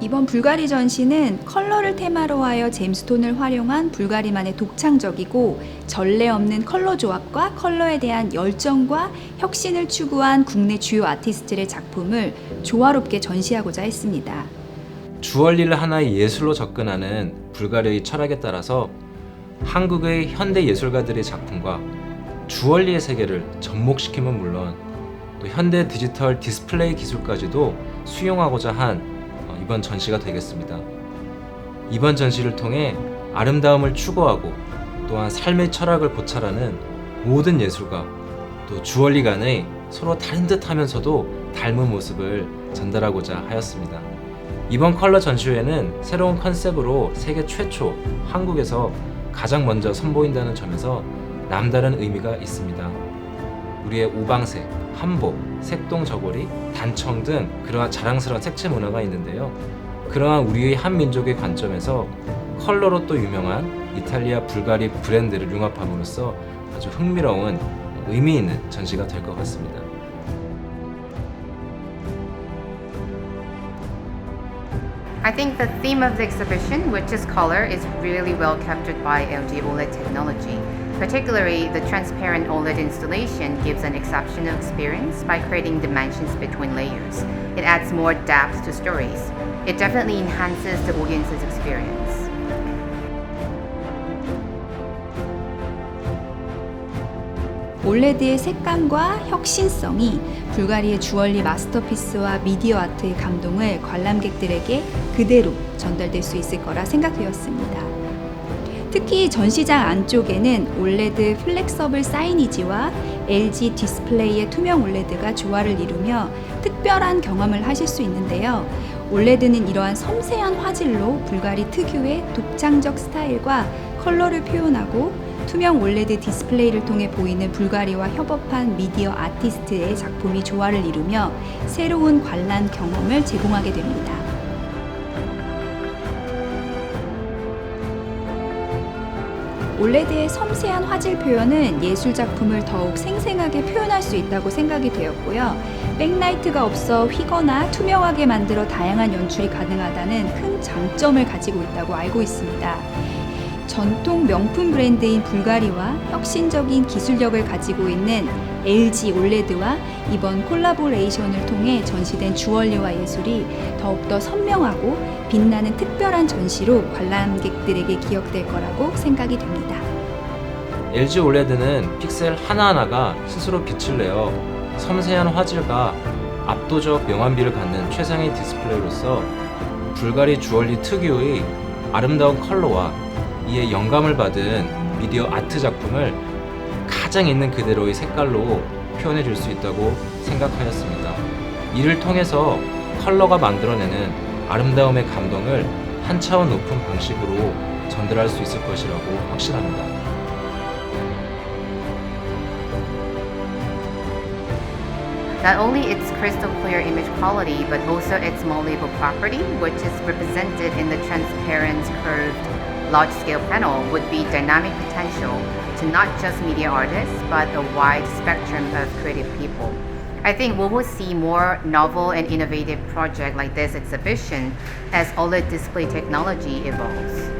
이번 불가리 전시는 컬러를 테마로 하여 잼스톤을 활용한 불가리만의 독창적이고 전례 없는 컬러 조합과 컬러에 대한 열정과 혁신을 추구한 국내 주요 아티스트의 작품을 조화롭게 전시하고자 했습니다. 주얼리를 하나의 예술로 접근하는 불가리의 철학에 따라서 한국의 현대 예술가들의 작품과 주얼리의 세계를 접목시키면 물론 또 현대 디지털 디스플레이 기술까지도 수용하고자 한 어, 이번 전시가 되겠습니다. 이번 전시를 통해 아름다움을 추구하고 또한 삶의 철학을 고찰하는 모든 예술가 또 주얼리 간의 서로 다른 듯 하면서도 닮은 모습을 전달하고자 하였습니다. 이번 컬러 전시회는 새로운 컨셉으로 세계 최초 한국에서 가장 먼저 선보인다는 점에서 남다른 의미가 있습니다. 우리의 우방색, 한복, 색동 저고리, 단청 등 그러한 자랑스러운 색채 문화가 있는데요. 그러한 우리의 한 민족의 관점에서 컬러로 또 유명한 이탈리아 불가리 브랜드를 융합함으로써 아주 흥미로운 의미 있는 전시가 될 것 같습니다. I think the theme of the exhibition, which is color, is really well captured by LG OLED technology. Particularly, the transparent OLED installation gives an exceptional experience by creating dimensions between layers. It adds more depth to stories. It definitely enhances the audience's experience. 올레드의 색감과 혁신성이 불가리의 주얼리 마스터피스와 미디어 아트의 감동을 관람객들에게 그대로 전달될 수 있을 거라 생각되었습니다. 특히 전시장 안쪽에는 올레드 플렉서블 사이니지와 LG 디스플레이의 투명 올레드가 조화를 이루며 특별한 경험을 하실 수 있는데요. 올레드는 이러한 섬세한 화질로 불가리 특유의 독창적 스타일과 컬러를 표현하고 투명 올레드 디스플레이를 통해 보이는 불가리와 협업한 미디어 아티스트의 작품이 조화를 이루며 새로운 관람 경험을 제공하게 됩니다. 올레드의 섬세한 화질 표현은 예술 작품을 더욱 생생하게 표현할 수 있다고 생각이 되었고요. 백라이트가 없어 휘거나 투명하게 만들어 다양한 연출이 가능하다는 큰 장점을 가지고 있다고 알고 있습니다. 전통 명품 브랜드인 불가리와 혁신적인 기술력을 가지고 있는 LG 올레드와 이번 콜라보레이션을 통해 전시된 주얼리와 예술이 더욱더 선명하고 빛나는 특별한 전시로 관람객들에게 기억될 거라고 생각이 됩니다. LG OLED는 픽셀 하나하나가 스스로 빛을 내어 섬세한 화질과 압도적 명암비를 갖는 최상의 디스플레이로서 불가리 주얼리 특유의 아름다운 컬러와 이에 영감을 받은 미디어 아트 작품을 가장 있는 그대로의 색깔로 표현해 줄 수 있다고 생각하였습니다. 이를 통해서 컬러가 만들어내는 아름다움의 감동을 한 차원 높은 방식으로 전달할 수 있을 것이라고 확신합니다. Large scale panel, would be dynamic potential to not just media artists, but a wide spectrum of creative people. I think we will see more novel and innovative projects like this exhibition as OLED display technology evolves.